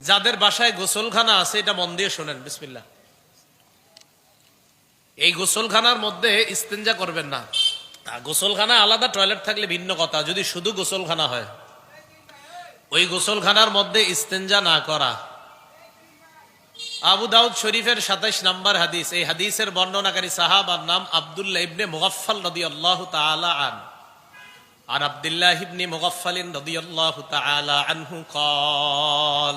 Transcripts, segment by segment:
যাদের বাসায় গোসলখানা আছে এটা মন দিয়ে শোনেন বিসমিল্লা এই গোসলখানার মধ্যে ইস্তেঞ্জা করবেন না আহ, গোসলখানা আলাদা টয়লেট থাকলে ভিন্ন কথা যদি শুধু গোসলখানা হয় ওই গোসলখানার মধ্যে ইস্তেঞ্জা না করা আবু দাউদ শরীফের সাতাইশ নাম্বার হাদিস এই হাদিসের বর্ণনাকারী সাহাবার নাম আব্দুল্লাহ ইবনে মুগাফফাল রাদিয়াল্লাহু তাআলা আন عن عبد الله بن مغفل رضي الله تعالى عنه قال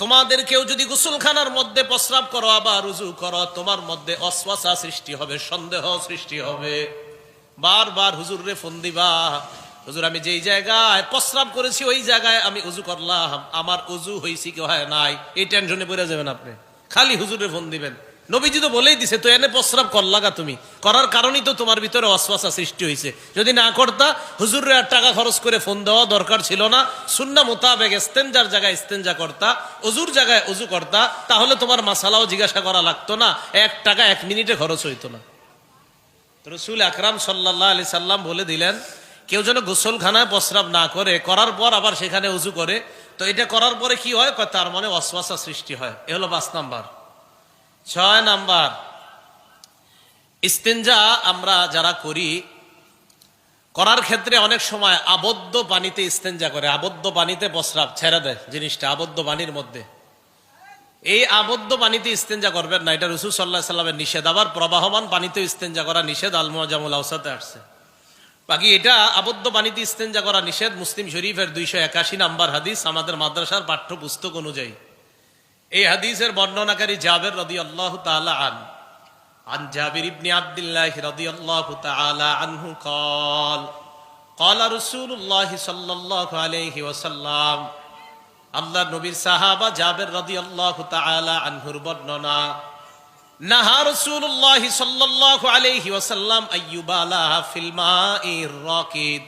তোমাদের কেউ যদি গোসলখানার মধ্যে প্রস্রাব করো, আবার রুজু করো, তোমার মধ্যে অশ্বাসা সৃষ্টি হবে, সন্দেহ সৃষ্টি হবে। বারবার হুজুর রে ফোন দিবা, হুজুর, আমি যেই জায়গায় প্রস্রাব করেছি, ওই জায়গায় আমি উজু করলাম, আমার উজু হয়েছি কি হয় নাই? এই টেনশনে পড়ে যাবেন আপনি। খালি হুজুরে ফোন দিবেন। নবীজি তো বলেই দিছে, তো এনে প্রস্রাব করলাগা তুমি। করার কারণেই তো তোমার ভিতরে অশ্বাসা সৃষ্টি হয়েছে যদি না করতা হুজুরে আর টাকা খরচ করে ফোন দেওয়া দরকার ছিল না। সুন্না মোতাবেক ইস্তেঞ্জার জায়গায় ইস্তেঞ্জা করতা অজুর জায়গায় অজু করতা, তাহলে তোমার মাসালাও জিজ্ঞাসা করা লাগতো না। এক টাকা এক মিনিটে খরচ হইতো না। রসুল আকরাম সাল্লাহ আলি সাল্লাম বলে দিলেন, কেউ যেন গোসলখানায় প্রস্রাব না করে, করার পর আবার সেখানে উজু করে। তো এটা করার পরে কি হয়? তার মনে অশ্বাসা সৃষ্টি হয়। এ হলো পাঁচ নাম্বার। ছয় নাম্বার। ইস্তেঞ্জা আমরা যারা করি, করার ক্ষেত্রে অনেক সময় আবদ্ধ পানিতে ইস্তেঞ্জা করে, আবদ্ধ পানিতে প্রস্রাব, ছেড়ে দেয় জিনিসটা, আবদ্ধ পানির মধ্যে। এই আবদ্ধ পানিতে ইস্তেঞ্জা করবেন না, এটা রসুল সাল্লাহ সাল্লামের নিষেধ। আবার প্রবাহমান পানিতে ইস্তেঞ্জা করা নিষেধ আলমজামুল আউসাতে আসছে। বাকি এটা আবদ্ধ পানিতে ইস্তেঞ্জা করা নিষেধ, মুসলিম শরীফের দুইশো একাশি নাম্বার হাদিস আমাদের মাদ্রাসার পাঠ্যপুস্তক অনুযায়ী। এই হাদিসের বর্ণনাকারী জাবের রদি আল্লাহ তালা আন عن جابر بن عبد الله رضي الله تعالى عنه قال قال رسول الله صلى الله عليه وسلم আল্লাহ নবীর সাহাবা জাবের রাদিয়াল্লাহু তাআলা আনহুর বর্ণনা নাহা রাসূলুল্লাহ সাল্লাল্লাহু আলাইহি ওয়াসাল্লাম আইয়ুবালা ফিল মাইর রাকিদ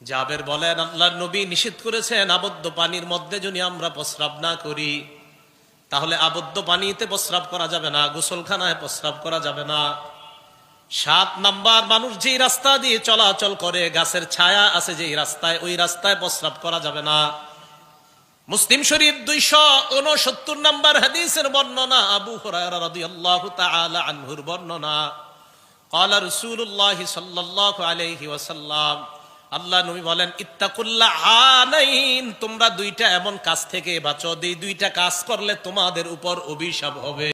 জাবের বলেন আল্লাহর নবী নিষেধ করেছেন আবদ্ধ পানির মধ্যে যদি আমরা প্রস্রাব না করি তাহলে আবদ্ধ পানিতে প্রস্রাব করা যাবে না গোসলখানায় প্রস্রাব করা যাবে না সাত নাম্বার মানুষ যেই রাস্তা দিয়ে চলাচল করে গাছের ছায়া আছে যেই রাস্তায় ওই রাস্তায় প্রস্রাব করা যাবে না মুসলিম শরীফ দুইশো উনসত্তর নাম্বার হাদিসের বর্ণনা আবু হুরায়রা রাদিয়াল্লাহু তাআলা আনহুর বর্ণনা قال رسول الله صلى الله عليه وسلم আল্লাহ নবী বলেন, ইত্তাকুল্লা আনাইন, তোমরা দুইটা এমন কাজ থেকে বাঁচো দুইটা কাজ করলে তোমাদের উপর অভিশাপ হবে।